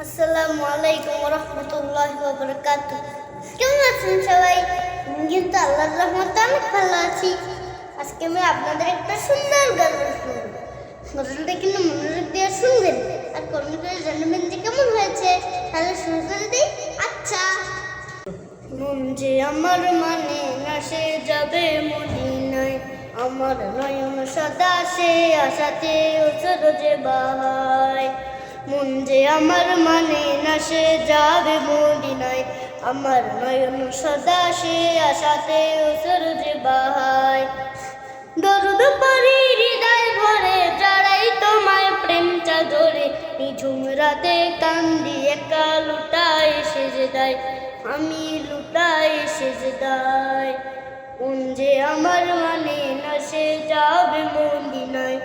আসসালামু আলাইকুম রহমতুল্লাহ বরকাত কেমন আছেন সবাই? কিন্তু আল্লাহর রহমতে অনেক ভালো আছি। আজকে আমি আপনাদের একটা সুন্দর গল্প শুনব। গল্পটা কিন্তু মনোযোগ দিয়ে শুনবেন। আর কমেন্ট করে জানাবেন যে কেমন হয়েছে। তাহলে শুরু করে দিই আচ্ছা। মন যে আমার মানে না, সে যাবে মদিনায়। আমার নয়ন সদা সে আশাতে ওসর যে বাহায়। মন যে আমার মানে না, সে যাবে মদিনায় আমার নয়ন সদা সে আশাতে ওসর যে বাহায়। দরুদ পরি হৃদয় ভরে, জড়াই তোমায় প্রেম চাদরে। নিঝুম রাতে কান্দি একা লুটায় সেজদায় আমি লুটাই সেজদায় কোন যে আমার মানে না, সে যাবে মদিনায়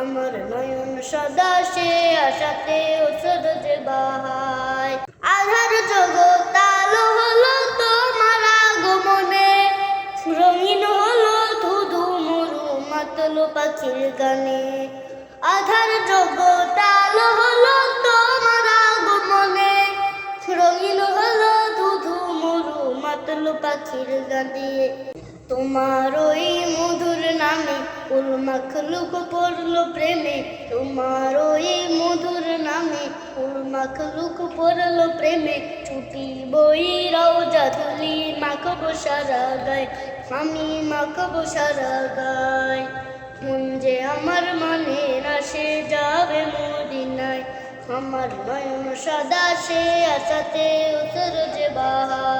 আমার নয়ন সদা সে আশাতে ওসর যে বাহায়। আধার জগৎ আলো হলো তোমার আগমনে, রঙিন হলো ধুধু মরু মাতলো পাখির গানে। আধার জগৎ আলো হলো তোমার আগমনে, রঙিন হলো ধুধু মরু মাতলো পাখির গানে। তোমার ওই ফুল মাখলুক পড়ল প্রেমে, তোমার ওই মধুর নামে। ফুল মাখলুক পড়ল প্রেমে, ছুটি বই রওজা তুলি মাখবো সারা গায় আমি মাখবো সারা গায় মন যে আমার মনে রাশে যাবে মদিনায়। আমার নয়ন সদা সে আশাতে উতর যে বাহায়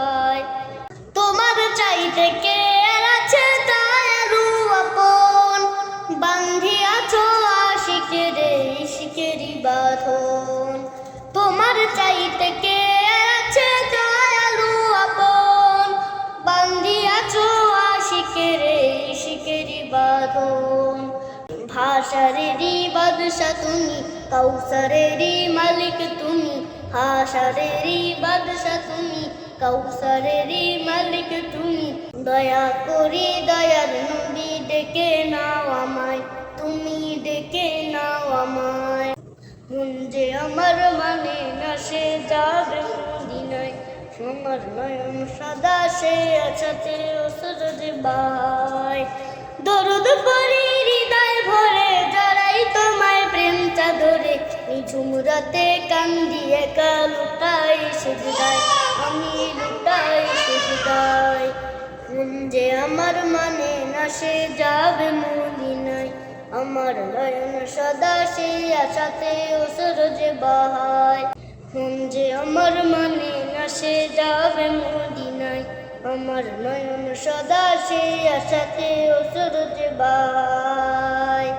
ভাষারেরই বাদশা তুমি কৌসরেরই মালিক তুমি ভাষারেরই বাদশা তুমি কৌসরেরই মালিক তুমি। দয়া করি দয়ার নবী ডেকে নাও আমায়, তুমি ডেকে নাও আমায়। মন যে আমার মানে না সে যাবে মদিনায় আমার নয়ন সদা সে আছাতে অসরজ বাই দরুদ পরি নিঝুম রাতে কান্দি একা লুটাই আমি লুটাই সেজদায়। মন যে আমার মানে না, সে যাবে মদিনায় আমার নয়ন সদা সে আশাতে ওসর যে বাহায়। মন যে আমার মানে না, সে যাবে মদিনায় আমার নয়ন সদা সে আশাতে ওসর যে বাহায়।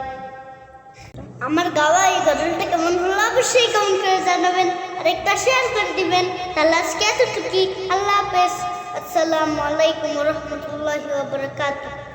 আমার গাওয়া এই গজলটা কেমন হলো? অবশ্যই কমেন্ট করে জানাবেন। আর একটা শেয়ার করে দিবেন। তাহলে আজকে এতটুকুই। আল্লাহ হাফেজ। আসসালামু আলাইকুম রহমতুল্লাহ বারাকাতুহু।